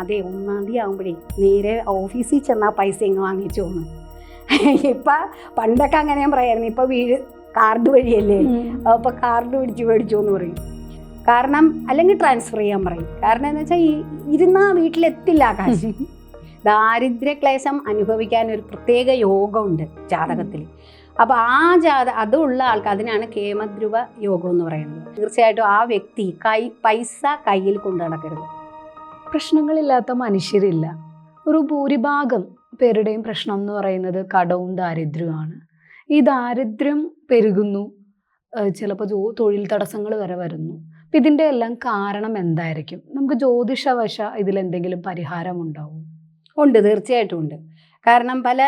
അതെ ഒന്നാം തീയതി ആകുമ്പോഴേ നേരെ ഓഫീസിൽ ചെന്നാൽ പൈസ ഇങ്ങ് വാങ്ങിച്ചോന്ന് ഇപ്പം പണ്ടൊക്കെ അങ്ങനെ ഞാൻ പറയായിരുന്നു ഇപ്പം വീട് കാർഡ് വഴിയല്ലേ? അപ്പോൾ കാർഡ് പിടിച്ച് മേടിച്ചു എന്ന് പറയും. കാരണം അല്ലെങ്കിൽ ട്രാൻസ്ഫർ ചെയ്യാൻ പറയും. കാരണം എന്ന് വെച്ചാൽ ഈ ഇരുന്നാ വീട്ടിലെത്തില്ല ആ ദാരിദ്ര്യ ക്ലേശം അനുഭവിക്കാൻ ഒരു പ്രത്യേക യോഗമുണ്ട് ജാതകത്തിൽ അപ്പോൾ ആ ജാത അതുള്ള ആൾക്ക് അതിനാണ് കേമദ്രുവ യോഗം എന്ന് പറയുന്നത്. തീർച്ചയായിട്ടും ആ വ്യക്തി കൈ പൈസ കയ്യിൽ കൊണ്ടു നടക്കരുത്. പ്രശ്നങ്ങളില്ലാത്ത മനുഷ്യരില്ല. ഒരു ഭൂരിഭാഗം പേരുടെയും പ്രശ്നം എന്ന് പറയുന്നത് കടവും ദാരിദ്ര്യവുമാണ്. ഈ ദാരിദ്ര്യം പെരുകുന്നു. ചിലപ്പോൾ ജോ തൊഴിൽ തടസ്സങ്ങൾ വരെ വരുന്നു. അപ്പം ഇതിന്റെ എല്ലാം കാരണം എന്തായിരിക്കും? നമുക്ക് ജ്യോതിഷവശ ഇതിലെന്തെങ്കിലും പരിഹാരം ഉണ്ടാവും ഉണ്ട് തീർച്ചയായിട്ടും ഉണ്ട്. കാരണം പല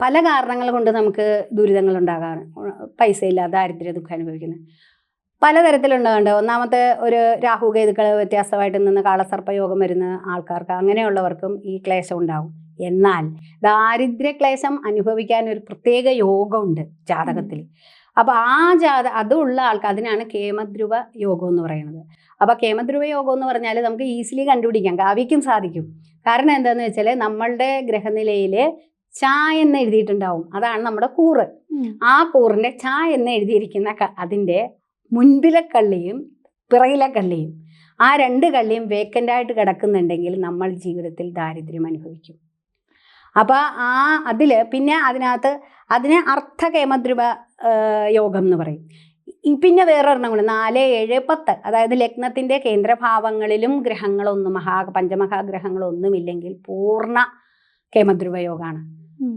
പല കാരണങ്ങൾ കൊണ്ട് നമുക്ക് ദുരിതങ്ങൾ ഉണ്ടാകാറ്. പൈസയില്ല ദാരിദ്ര്യ ദുഃഖം അനുഭവിക്കുന്നത്. പലതരത്തിലുണ്ടാകുന്നുണ്ട് ഒന്നാമത്തെ ഒരു രാഹു കേതുക്കൾ വ്യത്യാസമായിട്ട് നിന്ന് കാളസർപ്പയോഗം വരുന്ന ആൾക്കാർക്ക് അങ്ങനെയുള്ളവർക്കും ഈ ക്ലേശം ഉണ്ടാകും എന്നാൽ ദാരിദ്ര്യ ക്ലേശം അനുഭവിക്കാൻ ഒരു പ്രത്യേക യോഗമുണ്ട് ജാതകത്തിൽ അപ്പോൾ ആ ജാത അതുള്ള ആൾക്ക് അതിനാണ് കേമദ്രുവ യോഗം എന്ന് പറയുന്നത്. അപ്പോൾ കേമദ്രുവ യോഗം എന്ന് പറഞ്ഞാൽ നമുക്ക് ഈസിലി കണ്ടുപിടിക്കാം കാവ്യക്കും സാധിക്കും. കാരണം എന്താണെന്ന് വെച്ചാൽ നമ്മളുടെ ഗ്രഹനിലയിൽ ച എന്ന് എഴുതിയിട്ടുണ്ടാവും. അതാണ് നമ്മുടെ കൂറ്. ആ കൂറിന്റെ ച എന്ന് എഴുതിയിരിക്കുന്ന അതിന്റെ മുൻപിലെ കള്ളിയും പിറകിലെ കള്ളിയും ആ രണ്ട് കള്ളിയും വേക്കന്റായിട്ട് കിടക്കുന്നുണ്ടെങ്കിൽ നമ്മൾ ജീവിതത്തിൽ ദാരിദ്ര്യം അനുഭവിക്കും. അപ്പോൾ ആ അതിൽ പിന്നെ അതിനകത്ത് അതിന് അർത്ഥ കേമദ്രുവ യോഗം എന്ന് പറയും. പിന്നെ വേറൊരെണ്ണം കൂടെ നാല് ഏഴ് പത്ത്. അതായത് ലഗ്നത്തിന്റെ കേന്ദ്രഭാവങ്ങളിലും ഗ്രഹങ്ങളൊന്നും മഹാ പഞ്ചമഹാഗ്രഹങ്ങളൊന്നുമില്ലെങ്കിൽ പൂർണ കേമദ്രുവ യോഗമാണ്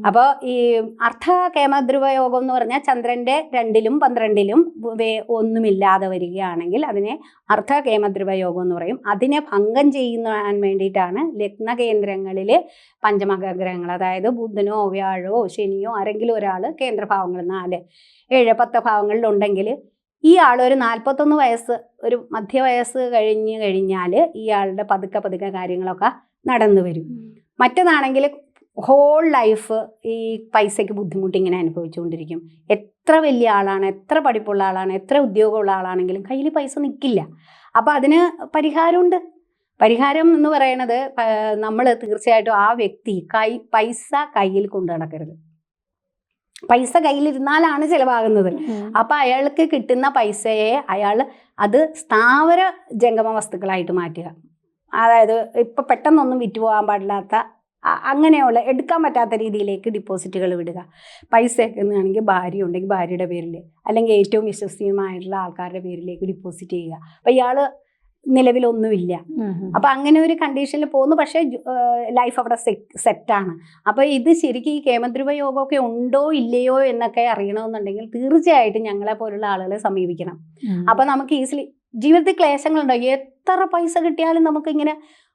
അപ്പോൾ ഈ അർത്ഥ കേമദ്രുവ യോഗം എന്ന് പറഞ്ഞാൽ ചന്ദ്രന്റെ രണ്ടിലും പന്ത്രണ്ടിലും വേ ഒന്നുമില്ലാതെ വരികയാണെങ്കിൽ അതിനെ അർത്ഥ കേമദ്രുവ യോഗം എന്ന് പറയും. അതിനെ ഭംഗം ചെയ്യുന്നതിന് വേണ്ടിയിട്ടാണ് ലഗ്ന കേന്ദ്രങ്ങളിൽ പഞ്ചമഗ്രഹങ്ങൾ അതായത് ബുധനോ വ്യാഴോ ശനിയോ ആരെങ്കിലും ഒരാൾ കേന്ദ്രഭാവങ്ങൾ നാല് ഏഴ് പത്ത് ഭാവങ്ങളിലുണ്ടെങ്കിൽ ഈ ആൾ ഒരു നാൽപ്പത്തൊന്ന് വയസ്സ് ഒരു മധ്യവയസ്സ് കഴിഞ്ഞ് കഴിഞ്ഞാൽ ഇയാളുടെ പതുക്കെ പതുക്കെ കാര്യങ്ങളൊക്കെ നടന്നു വരും. മറ്റതാണെങ്കിൽ ഹോൾ ലൈഫ് ഈ പൈസയ്ക്ക് ബുദ്ധിമുട്ട് ഇങ്ങനെ അനുഭവിച്ചുകൊണ്ടിരിക്കും. എത്ര വലിയ ആളാണ് എത്ര പഠിപ്പുള്ള ആളാണ് എത്ര ഉദ്യോഗമുള്ള ആളാണെങ്കിലും കയ്യിൽ പൈസ നിൽക്കില്ല അപ്പോൾ അതിന് പരിഹാരമുണ്ട്. പരിഹാരം എന്ന് പറയണത് നമ്മൾ തീർച്ചയായിട്ടും ആ വ്യക്തി കൈ പൈസ കയ്യിൽ കൊണ്ടു നടക്കരുത്. പൈസ കയ്യിലിരുന്നാലാണ് ചിലവാകുന്നത്. അപ്പം അയാൾക്ക് കിട്ടുന്ന പൈസയെ അയാൾ അത് സ്ഥാവര ജംഗമ വസ്തുക്കളായിട്ട് മാറ്റുക. അതായത് ഇപ്പം പെട്ടെന്നൊന്നും വിറ്റുപോകാൻ പാടില്ലാത്ത അങ്ങനെയുള്ള എടുക്കാൻ പറ്റാത്ത രീതിയിലേക്ക് ഡിപ്പോസിറ്റുകൾ വിടുക. പൈസ എന്നാണെങ്കിൽ ഭാര്യ ഉണ്ടെങ്കിൽ ഭാര്യയുടെ പേരിൽ അല്ലെങ്കിൽ ഏറ്റവും വിശ്വസനീയമായിട്ടുള്ള ആൾക്കാരുടെ പേരിലേക്ക് ഡിപ്പോസിറ്റ് ചെയ്യുക. അപ്പം ഇയാൾ നിലവിലൊന്നുമില്ല. അപ്പം അങ്ങനെ ഒരു കണ്ടീഷനിൽ പോകുന്നു. പക്ഷേ ലൈഫ് അവിടെ സെറ്റാണ് അപ്പോൾ ഇത് ശരിക്കും ഈ കേമദ്രുവ യോഗമൊക്കെ ഉണ്ടോ ഇല്ലയോ എന്നൊക്കെ അറിയണമെന്നുണ്ടെങ്കിൽ തീർച്ചയായിട്ടും ഞങ്ങളെ പോലുള്ള ആളുകളെ സമീപിക്കണം. അപ്പോൾ നമുക്ക് ഈസിലി ജീവിതത്തിൽ ക്ലേശങ്ങളുണ്ടോ? എത്ര പൈസ കിട്ടിയാലും നമുക്കിങ്ങനെ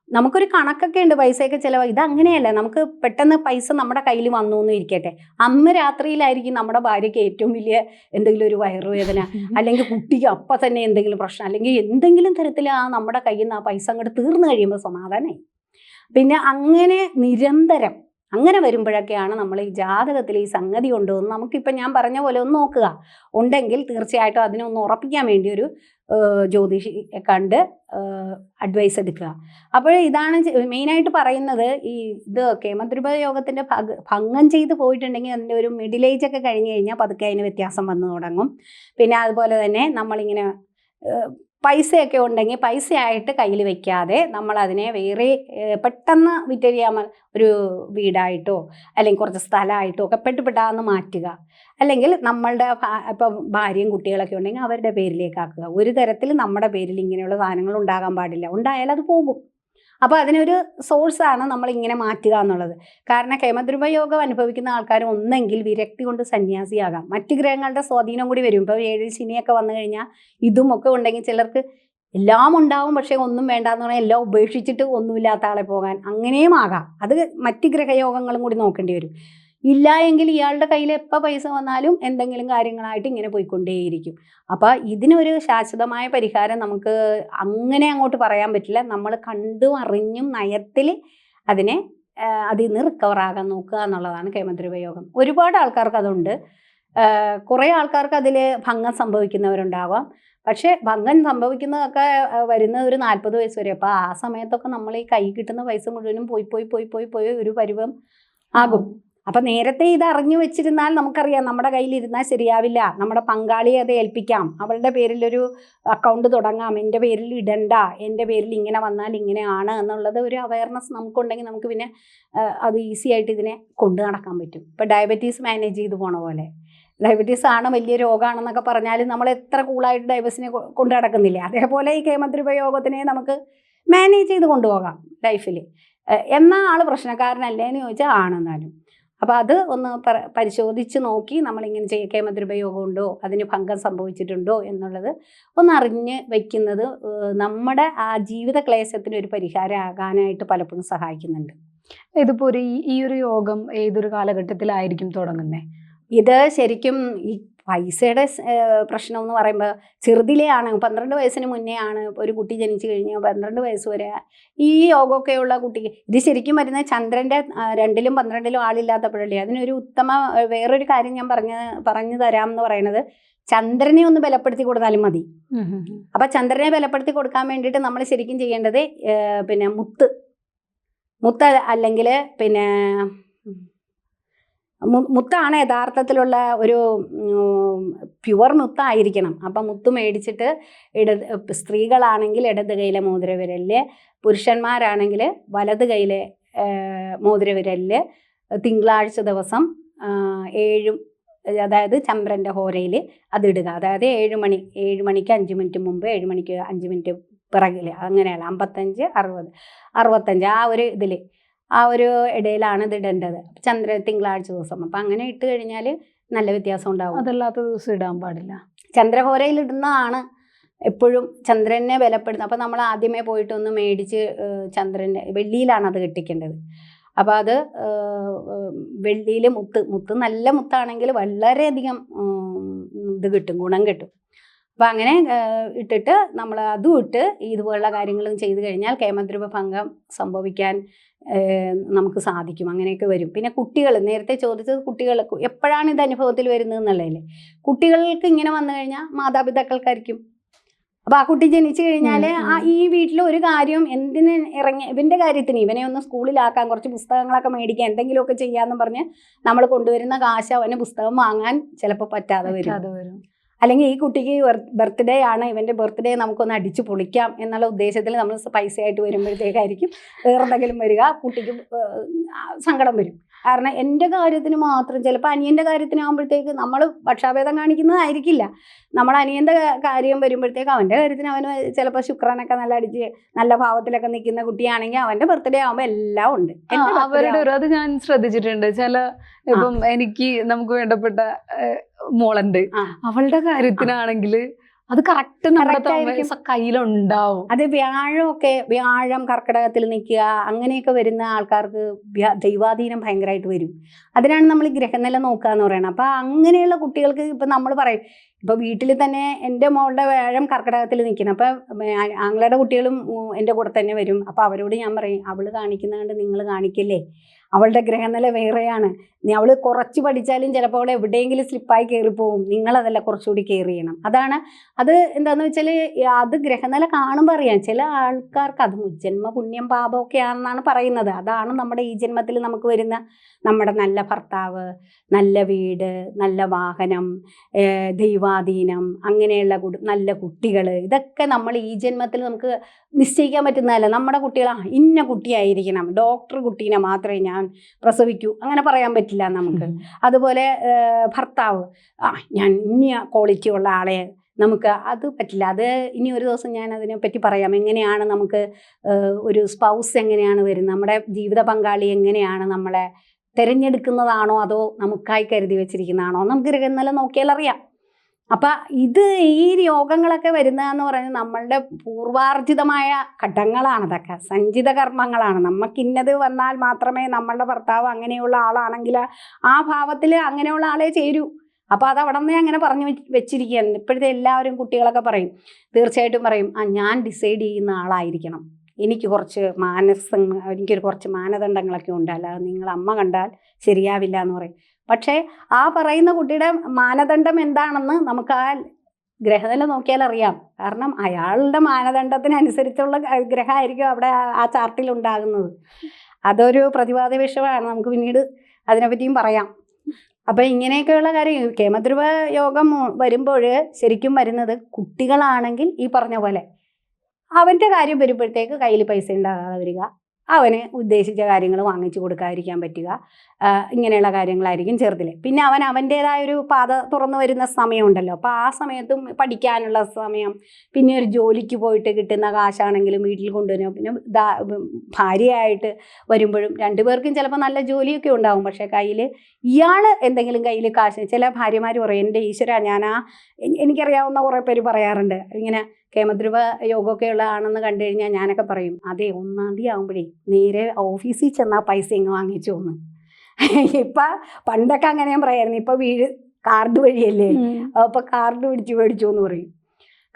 നമുക്കൊരു കണക്കൊക്കെ ഉണ്ട് പൈസയൊക്കെ ചിലവ്. ഇത് അങ്ങനെയല്ല നമുക്ക് പെട്ടെന്ന് പൈസ നമ്മുടെ കയ്യിൽ വന്നു എന്ന് ഇരിക്കട്ടെ. അന്ന് രാത്രിയിലായിരിക്കും നമ്മുടെ ഭാര്യയ്ക്ക് ഏറ്റവും വലിയ എന്തെങ്കിലും ഒരു വയറുവേദന അല്ലെങ്കിൽ കുട്ടിക്ക് അപ്പം തന്നെ എന്തെങ്കിലും പ്രശ്നം അല്ലെങ്കിൽ എന്തെങ്കിലും തരത്തിൽ ആ നമ്മുടെ കയ്യിൽ നിന്ന് ആ പൈസ അങ്ങോട്ട് തീർന്നു കഴിയുമ്പോൾ സമാധാനമായി പിന്നെ അങ്ങനെ നിരന്തരം അങ്ങനെ വരുമ്പോഴൊക്കെയാണ് നമ്മൾ ഈ ജാതകത്തിൽ ഈ സംഗതി ഉണ്ടോ എന്ന് നമുക്കിപ്പോൾ ഞാൻ പറഞ്ഞ പോലെ ഒന്ന് നോക്കുക. ഉണ്ടെങ്കിൽ തീർച്ചയായിട്ടും അതിനൊന്ന് ഉറപ്പിക്കാൻ വേണ്ടി ഒരു ജ്യോതിഷി കണ്ട് അഡ്വൈസ് എടുക്കുക. അപ്പോൾ ഇതാണ് മെയിനായിട്ട് പറയുന്നത് ഈ ഇത് കേമദ്രുപ യോഗത്തിന്റെ ഭഗ ചെയ്ത് പോയിട്ടുണ്ടെങ്കിൽ അതിന്റെ ഒരു മിഡിൽ ഏജ് ഒക്കെ കഴിഞ്ഞ് കഴിഞ്ഞാൽ പതുക്കെ അതിന് വ്യത്യാസം വന്നു തുടങ്ങും. പിന്നെ അതുപോലെ തന്നെ നമ്മളിങ്ങനെ പൈസയൊക്കെ ഉണ്ടെങ്കിൽ പൈസയായിട്ട് കയ്യിൽ വെക്കാതെ നമ്മളതിനെ വേറെ പെട്ടെന്ന് വിറ്റഴിയാൻ ഒരു വീടായിട്ടോ അല്ലെങ്കിൽ കുറച്ച് സ്ഥലമായിട്ടോ ഒക്കെ പെട്ടുപെട്ടാന്ന് മാറ്റുക. അല്ലെങ്കിൽ നമ്മളുടെ ഇപ്പം ഭാര്യയും കുട്ടികളൊക്കെ ഉണ്ടെങ്കിൽ അവരുടെ പേരിലേക്കാക്കുക ഒരു തരത്തിൽ നമ്മുടെ പേരിൽ ഇങ്ങനെയുള്ള സാധനങ്ങൾ ഉണ്ടാകാൻ പാടില്ല. ഉണ്ടായാൽ അത് പോകും. അപ്പോൾ അതിനൊരു സോഴ്സാണ് നമ്മൾ ഇങ്ങനെ മാറ്റുക എന്നുള്ളത്. കാരണം കേമദ്രുപ യോഗം അനുഭവിക്കുന്ന ആൾക്കാർ ഒന്നെങ്കിൽ വിരക്തി കൊണ്ട് സന്യാസിയാകാം. മറ്റ് ഗ്രഹങ്ങളുടെ സ്വാധീനം കൂടി വരും. ഇപ്പോൾ ഏഴ് ശനിയൊക്കെ വന്നു കഴിഞ്ഞാൽ ഇതും ഒക്കെ ഉണ്ടെങ്കിൽ ചിലർക്ക് എല്ലാം ഉണ്ടാവും പക്ഷേ ഒന്നും വേണ്ട എന്ന് പറഞ്ഞാൽ എല്ലാം ഉപേക്ഷിച്ചിട്ട് ഒന്നുമില്ലാത്ത ആളെ പോകാൻ അങ്ങനെയും ആകാം. അത് മറ്റ് ഗ്രഹയോഗങ്ങളും കൂടി നോക്കേണ്ടി വരും. ഇല്ല എങ്കിൽ ഇയാളുടെ കയ്യിൽ എപ്പോൾ പൈസ വന്നാലും എന്തെങ്കിലും കാര്യങ്ങളായിട്ട് ഇങ്ങനെ പോയിക്കൊണ്ടേയിരിക്കും. അപ്പോൾ ഇതിനൊരു ശാശ്വതമായ പരിഹാരം നമുക്ക് അങ്ങനെ അങ്ങോട്ട് പറയാൻ പറ്റില്ല. നമ്മൾ കണ്ടും അറിഞ്ഞും നയത്തിൽ അതിനെ അതിൽ നിന്ന് റിക്കവർ ആകാൻ നോക്കുക എന്നുള്ളതാണ് കേമദ്രവയോഗം ഒരുപാട് ആൾക്കാർക്ക് അതുണ്ട്. കുറേ ആൾക്കാർക്ക് അതിൽ ഭംഗം സംഭവിക്കുന്നവരുണ്ടാവാം. പക്ഷേ ഭംഗം സംഭവിക്കുന്നതൊക്കെ വരുന്ന വരുന്നത് ഒരു നാൽപ്പത് വയസ്സ് വരെ. അപ്പോൾ ആ സമയത്തൊക്കെ നമ്മൾ ഈ കൈ കിട്ടുന്ന പൈസ മുഴുവനും പോയി പോയി പോയി പോയി പോയി ഒരു പരിവം ആകും. അപ്പം നേരത്തെ ഇത് അറിഞ്ഞു വെച്ചിരുന്നാൽ നമുക്കറിയാം നമ്മുടെ കയ്യിലിരുന്നാൽ ശരിയാവില്ല. നമ്മുടെ പങ്കാളിയെ അത് ഏൽപ്പിക്കാം. അവളുടെ പേരിലൊരു അക്കൗണ്ട് തുടങ്ങാം. എന്റെ പേരിൽ ഇടണ്ട. എന്റെ പേരിൽ ഇങ്ങനെ വന്നാൽ ഇങ്ങനെയാണ് എന്നുള്ളത് ഒരു അവയർനെസ് നമുക്കുണ്ടെങ്കിൽ നമുക്ക് പിന്നെ അത് ഈസി ആയിട്ട് ഇതിനെ കൊണ്ടു നടക്കാൻ പറ്റും. ഇപ്പം ഡയബറ്റീസ് മാനേജ് ചെയ്ത് പോണ പോലെ. ഡയബറ്റീസ് ആണ് വലിയ രോഗമാണെന്നൊക്കെ പറഞ്ഞാൽ നമ്മൾ എത്ര കൂളായിട്ട് ഡയബറ്റീസിനെ കൊണ്ടു നടക്കുന്നില്ലേ? അതേപോലെ ഈ കേമദ്രവയോഗത്തിനെ നമുക്ക് മാനേജ് ചെയ്ത് കൊണ്ടുപോകാം ലൈഫിൽ എന്നാ ആൾ പ്രശ്നക്കാരനല്ലേ എന്ന് ചോദിച്ചാൽ ആണെന്നാലും. അപ്പോൾ അത് ഒന്ന് പര പരിശോധിച്ച് നോക്കി നമ്മളിങ്ങനെ ചെയ്യ കേമദ്രവയോഗം ഉണ്ടോ അതിന് ഭംഗം സംഭവിച്ചിട്ടുണ്ടോ എന്നുള്ളത് ഒന്ന് അറിഞ്ഞ് വയ്ക്കുന്നത് നമ്മുടെ ആ ജീവിത ക്ലേശത്തിന് ഒരു പരിഹാരം ആകാനായിട്ട് പലപ്പോഴും സഹായിക്കുന്നുണ്ട്. ഇതിപ്പോൾ ഒരു ഈ- ഒരു യോഗം ഏതൊരു കാലഘട്ടത്തിലായിരിക്കും തുടങ്ങുന്നത് ഇത് ശരിക്കും പൈസയുടെ പ്രശ്നം എന്ന് പറയുമ്പോൾ ചെറുതിലെയാണ് പന്ത്രണ്ട് വയസ്സിന് മുന്നേ ആണ് ഒരു കുട്ടി ജനിച്ചു കഴിഞ്ഞാൽ പന്ത്രണ്ട് വയസ്സ് വരെ ഈ യോഗമൊക്കെയുള്ള കുട്ടിക്ക് ഇത് ശരിക്കും വരുന്നത് ചന്ദ്രന്റെ രണ്ടിലും പന്ത്രണ്ടിലും ആളില്ലാത്തപ്പോഴല്ലേ? അതിനൊരു ഉത്തമ വേറൊരു കാര്യം ഞാൻ പറഞ്ഞ് പറഞ്ഞു തരാം എന്ന് പറയുന്നത് ചന്ദ്രനെ ഒന്ന് ബലപ്പെടുത്തി കൊടുത്താലും മതി. അപ്പൊ ചന്ദ്രനെ ബലപ്പെടുത്തി കൊടുക്കാൻ വേണ്ടിയിട്ട് നമ്മൾ ശരിക്കും ചെയ്യേണ്ടത് പിന്നെ മുത്ത്. മുത്ത് അല്ലെങ്കിൽ പിന്നെ മുത്താണ് യഥാർത്ഥത്തിലുള്ള ഒരു പ്യുവർ മുത്തായിരിക്കണം. അപ്പം മുത്ത് മേടിച്ചിട്ട് ഇടത് സ്ത്രീകളാണെങ്കിൽ ഇടത് കൈയിലെ മോതിരവിരലിൽ പുരുഷന്മാരാണെങ്കിൽ വലത് കൈയിലെ ഏഹ്, മോതിരവിരലിൽ തിങ്കളാഴ്ച ദിവസം ഏഴും അതായത് ചന്ദ്രന്റെ ഹോരയിൽ അതിടുക അതായത് ഏഴ് മണി ഏഴ് മണിക്ക് അഞ്ച് മിനിറ്റ് മുമ്പ് ഏഴ് മണിക്ക് അഞ്ച് മിനിറ്റ് പിറകിൽ അങ്ങനെയല്ല അമ്പത്തഞ്ച് അറുപത് അറുപത്തഞ്ച് ആ ഒരു ഇതിൽ ആ ഒരു ഇടയിലാണ് ഇത് ഇടേണ്ടത്. ചന്ദ്ര തിങ്കളാഴ്ച ദിവസം. അപ്പം അങ്ങനെ ഇട്ട് കഴിഞ്ഞാൽ നല്ല വ്യത്യാസം ഉണ്ടാവും. അതല്ലാത്ത ദിവസം ഇടാൻ പാടില്ല. ചന്ദ്രഹോരയിൽ ഇടുന്നതാണ് എപ്പോഴും ചന്ദ്രനെ ബലപ്പെടുന്നത് അപ്പം നമ്മൾ ആദ്യമേ പോയിട്ട് ഒന്ന് മേടിച്ച് ചന്ദ്രന്റെ ചന്ദ്രന്റെ വെള്ളിയിലാണ് അത് കെട്ടിക്കേണ്ടത്. അപ്പോൾ അത് വെള്ളിയിൽ മുത്ത് മുത്ത് നല്ല മുത്താണെങ്കിൽ വളരെയധികം ഇത് കിട്ടും ഗുണം കിട്ടും. അപ്പം അങ്ങനെ ഇട്ടിട്ട് നമ്മൾ അതും ഇട്ട് ഇതുപോലുള്ള കാര്യങ്ങളും ചെയ്തു കഴിഞ്ഞാൽ കേമദ്രവ ഭംഗം സംഭവിക്കാൻ നമുക്ക് സാധിക്കും. അങ്ങനെയൊക്കെ വരും. പിന്നെ കുട്ടികൾ നേരത്തെ ചോദിച്ചത് കുട്ടികൾ എപ്പോഴാണ് ഇത് അനുഭവത്തിൽ വരുന്നത് എന്നുള്ളതല്ലേ? കുട്ടികൾക്ക് ഇങ്ങനെ വന്നു കഴിഞ്ഞാൽ മാതാപിതാക്കൾക്കായിരിക്കും. അപ്പൊ ആ കുട്ടി ജനിച്ചു കഴിഞ്ഞാൽ. ആ ഈ വീട്ടിൽ ഒരു കാര്യം എന്തിന് ഇറങ്ങി ഇവന്റെ കാര്യത്തിന് ഇവനെ ഒന്ന് സ്കൂളിലാക്കാൻ കുറച്ച് പുസ്തകങ്ങളൊക്കെ മേടിക്കാൻ എന്തെങ്കിലുമൊക്കെ ചെയ്യാന്ന് പറഞ്ഞ് നമ്മൾ കൊണ്ടുവരുന്ന കാശ് അവന് പുസ്തകം വാങ്ങാൻ ചിലപ്പോൾ പറ്റാതെ വരും. അല്ലെങ്കിൽ ഈ കുട്ടിക്ക് ബർത്ത്ഡേ ആണ് ഇവന്റെ ബർത്ത്ഡേ നമുക്കൊന്ന് അടിച്ചു പൊളിക്കാം എന്നുള്ള ഉദ്ദേശത്തിൽ നമ്മൾ പൈസയായിട്ട് വരുമ്പോഴത്തേക്കായിരിക്കും വേറെന്തെങ്കിലും വരിക കുട്ടിക്ക് സങ്കടം വരും. കാരണം എന്റെ കാര്യത്തിന് മാത്രം ചിലപ്പോൾ അനിയന്റെ കാര്യത്തിനാകുമ്പോഴത്തേക്ക് നമ്മൾ പക്ഷാഭേദം കാണിക്കുന്നതായിരിക്കില്ല. നമ്മൾ അനിയന്റെ കാര്യം വരുമ്പോഴത്തേക്ക് അവന്റെ കാര്യത്തിന് അവന് ചിലപ്പോൾ ശുക്രനൊക്കെ നല്ല അടിച്ച് നല്ല ഭാവത്തിലൊക്കെ നിൽക്കുന്ന കുട്ടിയാണെങ്കിൽ അവന്റെ ബർത്ത്ഡേ ആകുമ്പോൾ എല്ലാം ഉണ്ട്. അവരുടെ ഒരു അത് ഞാൻ ശ്രദ്ധിച്ചിട്ടുണ്ട്. ചില ഇപ്പം എനിക്ക് നമുക്ക് വേണ്ടപ്പെട്ട മോളുണ്ട്. അവളുടെ കാര്യത്തിനാണെങ്കിൽ അത് കറക്റ്റ് നമ്മുടെ കയ്യിലുണ്ടാവും. അത് വ്യാഴമൊക്കെ വ്യാഴം കർക്കിടകത്തിൽ നിൽക്കുക അങ്ങനെയൊക്കെ വരുന്ന ആൾക്കാർക്ക് ദൈവാധീനം ഭയങ്കരമായിട്ട് വരും. അതിനാണ് നമ്മൾ ഗ്രഹനില നോക്കുക എന്ന് പറയുന്നത്. അപ്പൊ അങ്ങനെയുള്ള കുട്ടികൾക്ക് ഇപ്പം നമ്മൾ പറയും ഇപ്പോൾ വീട്ടിൽ തന്നെ എന്റെ മോളുടെ വ്യാഴം കർക്കിടകത്തിൽ നിൽക്കണം അപ്പം ആങ്ങളുടെ കുട്ടികളും എന്റെ കൂടെ തന്നെ വരും. അപ്പോൾ അവരോട് ഞാൻ പറയും അവൾ കാണിക്കുന്നതുകൊണ്ട് നിങ്ങൾ കാണിക്കില്ലേ? അവളുടെ ഗ്രഹനില വേറെയാണ്. നീ അവൾ കുറച്ച് പഠിച്ചാലും ചിലപ്പോൾ അവൾ എവിടെയെങ്കിലും സ്ലിപ്പായി കയറിപ്പോവും. നിങ്ങളതല്ല കുറച്ചുകൂടി കെയർ ചെയ്യണം. അതാണ്. അത് എന്താന്ന് വെച്ചാൽ അത് ഗ്രഹനില കാണുമ്പോൾ അറിയാം. ചില ആൾക്കാർക്ക് അത് മുജ്ജന്മ പുണ്യം പാപമൊക്കെ ആണെന്നാണ് പറയുന്നത്. അതാണ് നമ്മുടെ ഈ ജന്മത്തിൽ നമുക്ക് വരുന്ന നമ്മുടെ നല്ല ഭർത്താവ് നല്ല വീട് നല്ല വാഹനം ദൈവാധീനം അങ്ങനെയുള്ള നല്ല കുട്ടികൾ ഇതൊക്കെ നമ്മൾ ഈ ജന്മത്തിൽ നമുക്ക് നിശ്ചയിക്കാൻ പറ്റുന്നതല്ല. നമ്മുടെ കുട്ടികൾ ഇന്ന കുട്ടിയായിരിക്കണം. ഡോക്ടർ കുട്ടീനെ മാത്രമേ ഞാൻ പ്രസവിക്കൂ. അങ്ങനെ പറയാൻ പറ്റില്ല നമുക്ക്. അതുപോലെ ഭർത്താവ്. ആ ഞാൻ ഇനിയ ക്വാളിറ്റി ഉള്ള ആളെ നമുക്ക് അത് പറ്റില്ല. അത് ഇനി ഒരു ദിവസം ഞാൻ അതിനെപ്പറ്റി പറയാം. എങ്ങനെയാണ് നമുക്ക് ഒരു സ്പൗസ് എങ്ങനെയാണ് വരുന്നത്? നമ്മുടെ ജീവിത പങ്കാളി എങ്ങനെയാണ് നമ്മളെ തിരഞ്ഞെടുക്കുന്നതാണോ അതോ നമുക്കായി കരുതി വെച്ചിരിക്കുന്നതാണോ? നമുക്ക് ഇന്നലെ നോക്കിയാൽ അറിയാം. അപ്പം ഇത് ഈ രോഗങ്ങളൊക്കെ വരുന്നതെന്ന് പറയുന്നത് നമ്മളുടെ പൂർവാർജിതമായ ഘട്ടങ്ങളാണ് ഇതൊക്കെ. സഞ്ചിത കർമ്മങ്ങളാണ്. നമുക്ക് ഇന്നത് വന്നാൽ മാത്രമേ നമ്മളുടെ ഭർത്താവ് അങ്ങനെയുള്ള ആളാണെങ്കിൽ ആ ഭാവത്തിൽ അങ്ങനെയുള്ള ആളെ ചേരൂ. അപ്പോൾ അത് അവിടെ നിന്നേ അങ്ങനെ പറഞ്ഞു വെച്ച് വെച്ചിരിക്കുകയാണ്. ഇപ്പോഴത്തെ എല്ലാവരും കുട്ടികളൊക്കെ പറയും. തീർച്ചയായിട്ടും പറയും ആ ഞാൻ ഡിസൈഡ് ചെയ്യുന്ന ആളായിരിക്കണം. എനിക്ക് കുറച്ച് മാനസ എനിക്കൊരു കുറച്ച് മാനദണ്ഡങ്ങളൊക്കെ ഉണ്ട്. അല്ലാതെ നിങ്ങൾ അമ്മ കണ്ടാൽ ശരിയാവില്ല എന്ന് പറയും. പക്ഷേ ആ പറയുന്ന കുട്ടിയുടെ മാനദണ്ഡം എന്താണെന്ന് നമുക്ക് ആ ഗ്രഹനില നോക്കിയാൽ അറിയാം. കാരണം അയാളുടെ മാനദണ്ഡത്തിനനുസരിച്ചുള്ള ഗ്രഹ- ഗ്രഹമായിരിക്കും അവിടെ ആ- ചാർട്ടിൽ ഉണ്ടാകുന്നത്. അതൊരു പ്രതിവാദ വിഷയമാണ്. നമുക്ക് പിന്നീട് അതിനെപ്പറ്റിയും പറയാം. അപ്പം ഇങ്ങനെയൊക്കെയുള്ള കാര്യം കേമദ്രുവ യോഗം വരുമ്പോൾ ശരിക്കും വരുന്നത് കുട്ടികളാണെങ്കിൽ ഈ പറഞ്ഞ പോലെ അവന്റെ കാര്യം വരുമ്പോഴത്തേക്ക് കയ്യിൽ പൈസ ഉണ്ടാകാതെ വരിക. അവന് ഉദ്ദേശിച്ച കാര്യങ്ങൾ വാങ്ങിച്ചു കൊടുക്കാതിരിക്കാൻ പറ്റുക. ഇങ്ങനെയുള്ള കാര്യങ്ങളായിരിക്കും ചെറുതിൽ പിന്നെ അവൻ അവന്റേതായ ഒരു പാത തുറന്നു വരുന്ന സമയമുണ്ടല്ലോ. അപ്പോൾ ആ സമയത്തും പഠിക്കാനുള്ള സമയം പിന്നെ ഒരു ജോലിക്ക് പോയിട്ട് കിട്ടുന്ന കാശാണെങ്കിലും വീട്ടിൽ കൊണ്ടുവരും പിന്നെ ഭാര്യയായിട്ട് വരുമ്പോഴും രണ്ടുപേർക്കും ചിലപ്പോൾ നല്ല ജോലിയൊക്കെ ഉണ്ടാവും. പക്ഷേ കയ്യിൽ ഇയാൾ എന്തെങ്കിലും കയ്യിൽ കാശ് ചില ഭാര്യമാർ പറയും എന്റെ ഈശ്വര ഞാൻ ആ എനിക്കറിയാവുന്ന കുറേ പേര് പറയാറുണ്ട്. ഇങ്ങനെ കേമദ്രുവ യോഗമൊക്കെയുള്ള ആണെന്ന് കണ്ടു കഴിഞ്ഞാൽ ഞാനൊക്കെ പറയും അതെ ഒന്നാം തീയതി ആകുമ്പോഴേ നേരെ ഓഫീസിൽ ചെന്നാൽ പൈസ ഇങ്ങ് വാങ്ങിച്ചു എന്ന് ഇപ്പം പണ്ടൊക്കെ അങ്ങനെ ഞാൻ പറയായിരുന്നു ഇപ്പം വീട് കാർഡ് വഴിയല്ലേ അപ്പം കാർഡ് പിടിച്ച് മേടിച്ചു എന്ന് പറയും.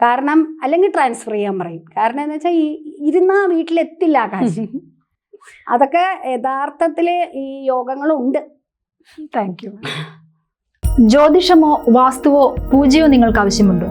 കാരണം അല്ലെങ്കിൽ ട്രാൻസ്ഫർ ചെയ്യാൻ പറയും. കാരണം എന്ന് വെച്ചാൽ ഈ ഇരുന്നാ വീട്ടിലെത്തില്ല കാശ് അതൊക്കെ യഥാർത്ഥത്തിൽ ഈ യോഗങ്ങളുണ്ട്. താങ്ക് യു ജ്യോതിഷമോ വാസ്തുവോ പൂജയോ നിങ്ങൾക്ക് ആവശ്യമുണ്ടോ?